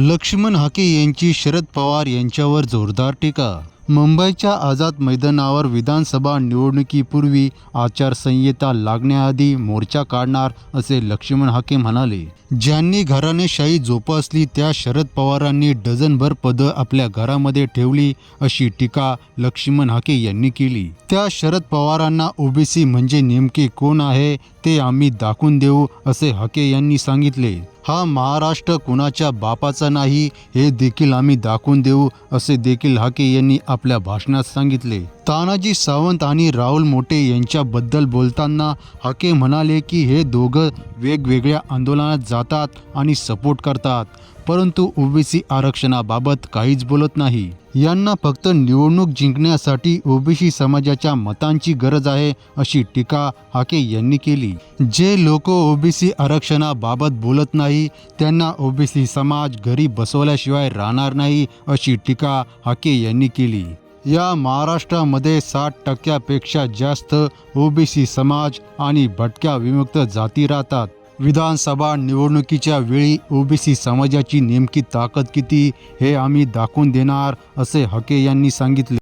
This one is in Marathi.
लक्ष्मण हाके यांची शरद पवार यांच्यावर जोरदार टीका. मुंबईच्या आझाद मैदानावर विधानसभा निवडणुकीपूर्वी आचारसंहिता लागण्याआधी मोर्चा काढणार असे लक्ष्मण हाके म्हणाले. ज्यांनी घराणेशाही जोपासली त्या शरद पवारांनी डझनभर पदं आपल्या घरामध्ये ठेवली अशी टीका लक्ष्मण हाके यांनी केली. त्या शरद पवारांना ओबीसी म्हणजे नेमके कोण आहे ते आम्ही दाखवून देऊ असे हाके यांनी सांगितले. हा महाराष्ट्र कुणाच्या बापाचा नाही हे देखील आम्ही दाखवून देऊ असे देखील हाके यांनी आपल्या भाषणात सांगितले. तानाजी सावंत आणि राहुल मोटे यांच्याबद्दल बोलताना हाके म्हणाले की हे दोघं वेगवेगळ्या आंदोलनात जातात आणि सपोर्ट करतात. परंतु ओबीसी आरक्षणाबाबत काहीच बोलत नाही. यांना फक्त निवडणूक जिंकण्यासाठी ओबीसी समाजाच्या मतांची गरज आहे अशी टीका हाके यांनी केली. जे लोक ओबीसी आरक्षणाबाबत बोलत नाही त्यांना ओबीसी समाज घरी बसवल्याशिवाय राहणार नाही अशी टीका हाके यांनी केली. या महाराष्ट्रामध्ये साठ टक्क्यापेक्षा जास्त ओबीसी समाज आणि भटक्या विमुक्त जाती राहतात. विधानसभा निवडणुकीच्या वेळी ओबीसी समाजाची नेमकी ताकद किती हे आम्ही दाखवून देणार असे हके यांनी सांगितले.